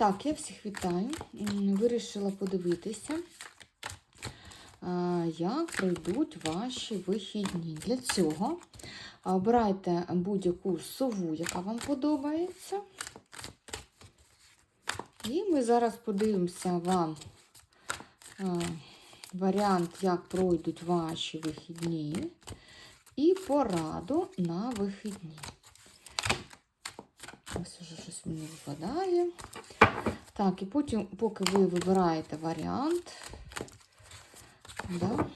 Так, я всіх вітаю. Вирішила подивитися, як пройдуть ваші вихідні. Для цього обирайте будь-яку сову, яка вам подобається. І ми зараз подивимося вам варіант, як пройдуть ваші вихідні, і пораду на вихідні. Ось уже щось мені випадає. Так, і потім, поки ви вибираєте варіант, да,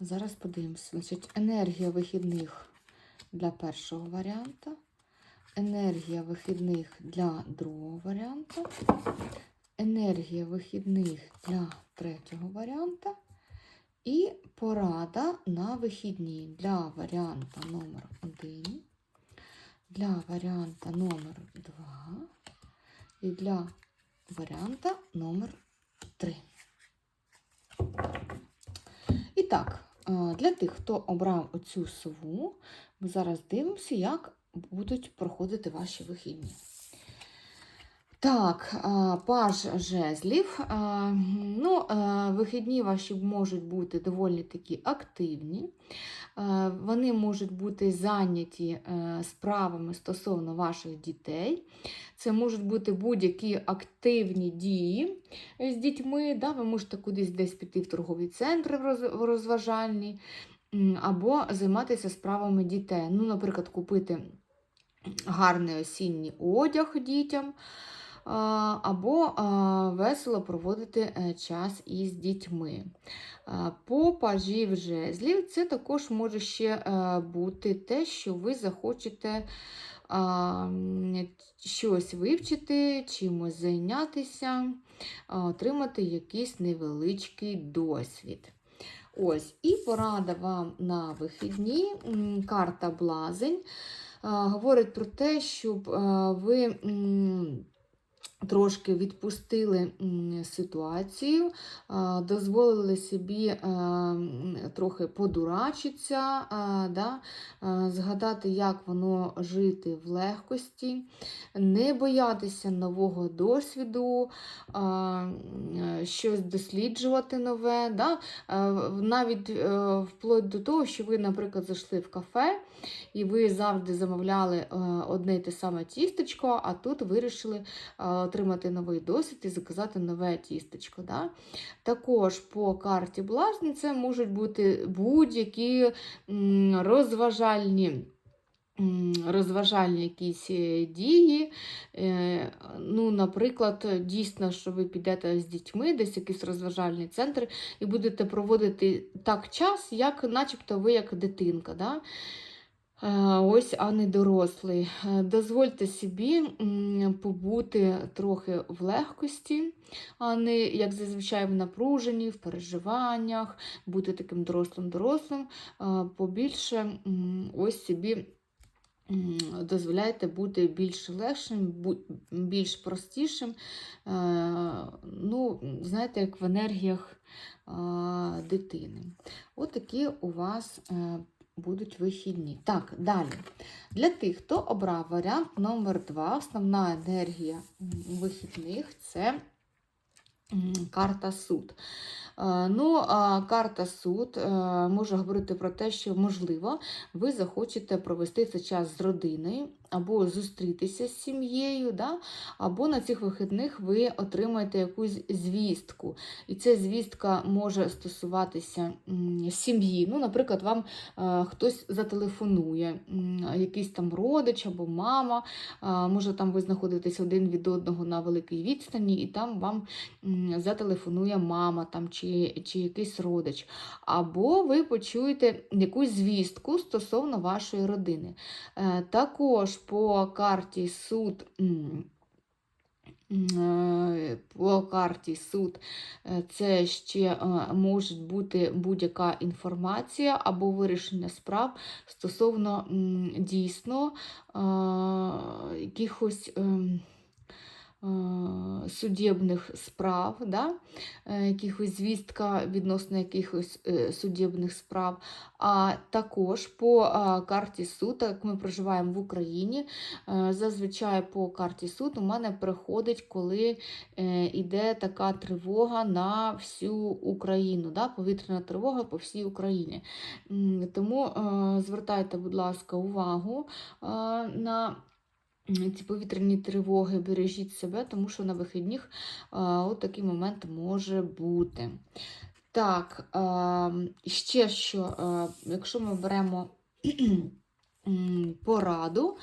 зараз подивимося. Значить, енергія вихідних для першого варіанта, енергія вихідних для другого варіанта, енергія вихідних для третього варіанта і порада на вихідні для варіанта номер 1 для варіанта номер 2 і для варіанта номер 3. І так, е, для тих, хто обрав оцю сову, ми зараз дивимося, як будуть проходити ваші вихідні. Так, паж жезлів. Ну, вихідні ваші можуть бути доволі такі активні. Вони можуть бути зайняті е, справами стосовно ваших дітей. Це можуть бути будь-які активні дії з дітьми. Да? Ви можете кудись десь піти в торгові центри в розважальні, або займатися справами дітей. Ну, наприклад, купити гарний осінній одяг дітям. Або весело проводити е, час із дітьми. По пажів жезлів це також може ще е, бути те, що ви захочете щось вивчити, чимось зайнятися, отримати якийсь невеличкий досвід. Ось, і порада вам на вихідні. Карта Блазень говорить про те, щоб ви. Трошки відпустили ситуацію, дозволили собі трохи подурачитися, да, згадати, як воно жити в легкості, не боятися нового досвіду, щось досліджувати нове. Да? Навіть е, вплоть до того, що ви, наприклад, зайшли в кафе і ви завжди замовляли е, одне й те саме тістечко, а тут вирішили е, отримати новий досвід і заказати нове тістечко. Да? Також по карті Блазні можуть бути будь-які розважальні. Розважальні якісь е, дії. Е, Ну, Наприклад, дійсно, що ви підете з дітьми, десь якийсь розважальний центр, і будете проводити так час, як начебто ви як дитинка. Да? Ось, а не дорослий. Е, Дозвольте собі побути трохи в легкості, а не, як зазвичай, в напруженні, в переживаннях, бути таким дорослим-дорослим. Побільше ось собі дозволяйте бути більш легшим, більш простішим. Е, Ну, знаєте, як в енергіях дитини. От такі у вас е, будуть вихідні. Так, далі. Для тих, хто обрав варіант номер 2 основна енергія вихідних це карта суд. Е, Ну, карта суд е, може говорити про те, що, можливо, ви захочете провести цей час з родиною, або зустрітися з сім'єю, да? або на цих вихідних ви отримаєте якусь звістку. І ця звістка може стосуватися сім'ї. Ну, наприклад, вам е, хтось зателефонує, якийсь там родич або мама. Може, там ви знаходитесь один від одного на великій відстані, і там вам зателефонує мама там, чи, чи якийсь родич. Або ви почуєте якусь звістку стосовно вашої родини. Е, Також по карті суд. е, По карті суд е, це ще е, може бути будь-яка інформація або вирішення справ стосовно дійсно якихось ем, судебних справ, да? е, якихось звістка відносно якихось е, судебних справ, а також по е, карті суд, як ми проживаємо в Україні, е, зазвичай по карті суд у мене приходить, коли е, йде така тривога на всю Україну, да? повітряна тривога по всій Україні. Тому е, звертайте, будь ласка, увагу е, на ці повітряні тривоги, бережіть себе, тому що на вихідних е, от такий момент може бути. Так, е, ще що, е, якщо ми беремо пораду,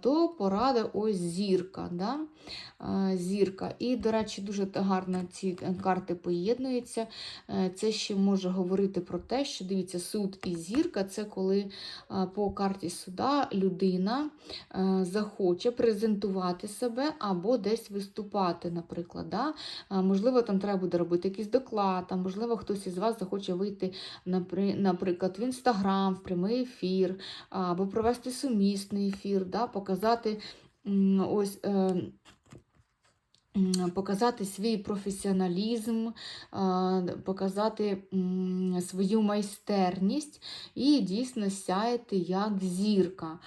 то порада ось зірка. Да? Зірка. І, до речі, дуже гарно ці е, карти поєднуються. Е, Це ще може говорити про те, що дивіться, суд і зірка це коли по карті суда людина е, захоче презентувати себе або десь виступати, наприклад. Да? Можливо, там треба буде робити якийсь доклад, а можливо, хтось із вас захоче вийти, наприклад, в інстаграм, в прямий ефір, або провести сумісний ефір, да? показати ось. е, Показати свій професіоналізм, а, показати свою майстерність і дійсно сяяти як зірка.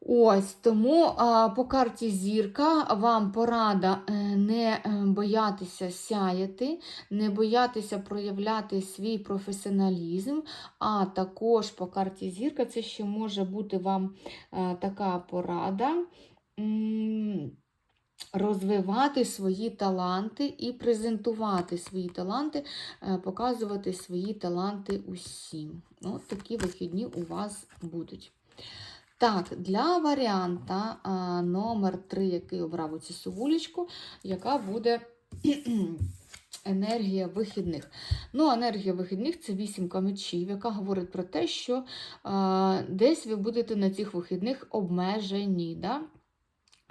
Ось тому а, по карті зірка вам порада е, не е, боятися сяяти, не боятися проявляти свій професіоналізм, а також по карті зірка це ще може бути вам е, така порада. Розвивати свої таланти і презентувати свої таланти, показувати свої таланти усім. От такі вихідні у вас будуть. Так, для варіанта а, номер 3, який обрав оцю сувулечку, яка буде енергія вихідних. Ну, енергія вихідних це вісімка мечів, яка говорить про те, що а, десь ви будете на цих вихідних обмежені. Да?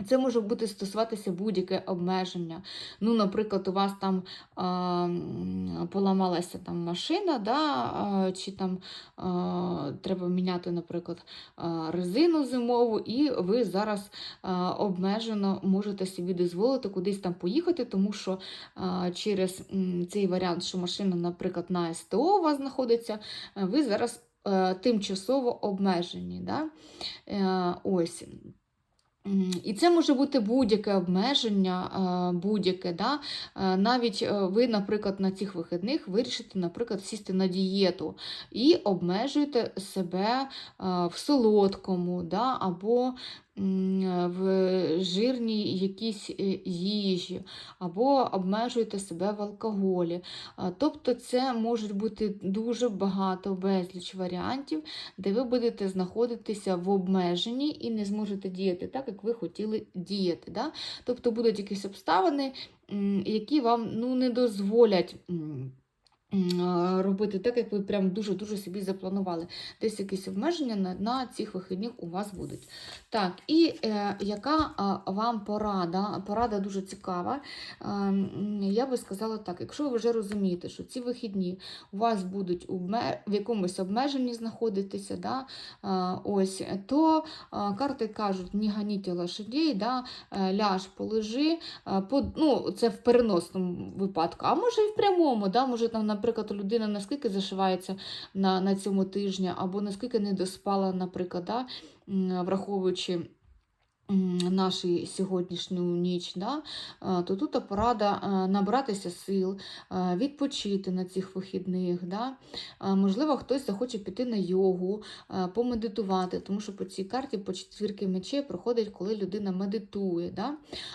Це може бути стосуватися будь-яке обмеження. Ну, наприклад, у вас там м, поламалася там машина, да, а, чи там а, треба міняти, наприклад, а, резину зимову, і ви зараз а, обмежено можете собі дозволити кудись там поїхати, тому що а, через цей варіант, що машина, наприклад, на СТО у вас знаходиться, ви зараз е, тимчасово обмежені. Да? Е, Ось. І це може бути будь-яке обмеження, е, будь-яке. Да? Е, Навіть е, ви, наприклад, на цих вихідних вирішите, наприклад, сісти на дієту і обмежуєте себе в солодкому, да? або в жирній якійсь е, їжі, або обмежуєте себе в алкоголі. Е, Тобто це можуть бути дуже багато безліч варіантів, де ви будете знаходитися в обмеженні і не зможете діяти так, як ви хотіли діяти. Да? Тобто будуть якісь обставини, які вам ну, не дозволять. Робити так, як ви прям дуже-дуже собі запланували. Десь якісь обмеження на, на цих вихідних у вас будуть. Так, і е, яка а, вам порада? Порада дуже цікава. Е, я би сказала так: якщо ви вже розумієте, що ці вихідні у вас будуть обме- в якомусь обмеженні знаходитися, да, а, ось, то а, карти кажуть, не ганіть лошадей, да, е, ляж, полежи. а, по, ну, це в переносному випадку, а може і в прямому, да, може там, наприклад, людина наскільки зашивається на, на цьому тижні, або наскільки не доспала, наприклад, да, враховуючи нашу сьогоднішню ніч, да, то тут порада набратися сил, відпочити на цих вихідних. Да. Можливо, хтось захоче піти на йогу, помедитувати, тому що по цій карті по четвірки мечей проходить, коли людина медитує. Да.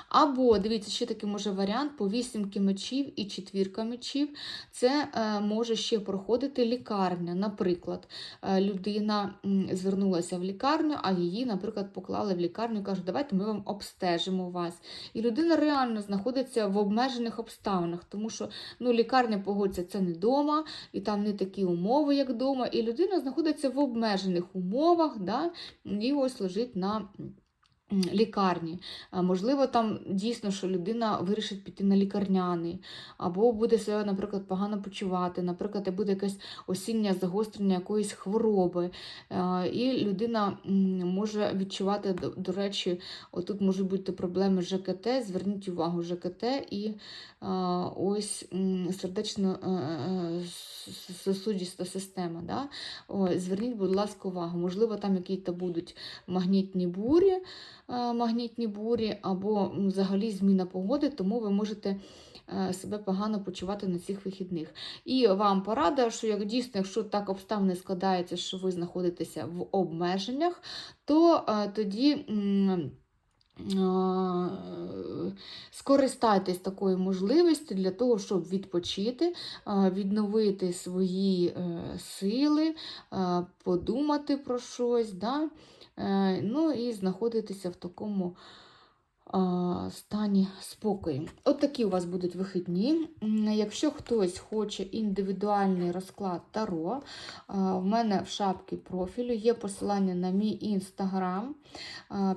Або, дивіться, ще такий може варіант по вісімки мечів і четвірка мечів. Це е, може ще проходити лікарня. Наприклад, е, людина звернулася в лікарню, а її, наприклад, поклали в лікарню, кажуть, давайте ми вам обстежимо вас. І людина реально знаходиться в обмежених обставинах, тому що ну, лікарня погодиться, це не вдома, і там не такі умови, як вдома. І людина знаходиться в обмежених умовах, да, і ось лежить на лікарні. Можливо, там дійсно, що людина вирішить піти на лікарняний, або буде себе, наприклад, погано почувати, наприклад, буде якесь осіннє загострення якоїсь хвороби. Е, І людина може відчувати, до, речі, отут можуть бути проблеми з ЖКТ. Зверніть увагу, ЖКТ і е, ось м, сердечно-сосудиста система. Да? Зверніть, будь ласка, увагу. Можливо, там якісь будуть магнітні бурі, е, магнітні бурі, або взагалі зміна погоди, тому ви можете е, себе погано почувати на цих вихідних. І вам порада, що як дійсно, якщо так обставини складаються, що ви знаходитеся в обмеженнях, то е, тоді. Е, Скористайтесь такою можливістю для того, щоб відпочити, відновити свої е, сили, подумати про щось, да? Е, ну і знаходитися в такому стані спокою. От такі у вас будуть вихідні. Якщо хтось хоче індивідуальний розклад Таро, в мене в шапці профілю є посилання на мій інстаграм.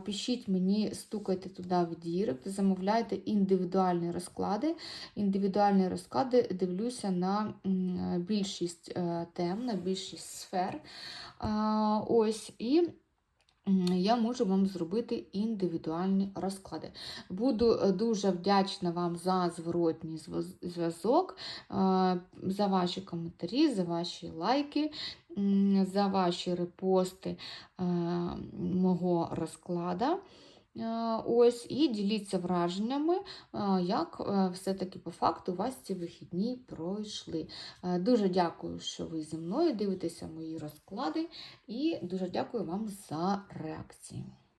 Пишіть мені, стукайте туди в дірект, замовляйте індивідуальні розклади. Індивідуальні розклади дивлюся на більшість е, тем, на більшість сфер. Ось і. Я можу вам зробити індивідуальні розклади. Буду е, дуже вдячна вам за зворотній зв'язок, е, за ваші коментарі, за ваші лайки, за ваші репости е, мого розклада. Е, Ось, і діліться враженнями, е, як е, все-таки по факту у вас ці вихідні пройшли. Дуже дякую, що ви зі мною дивитеся мої розклади, і дуже дякую вам за реакції.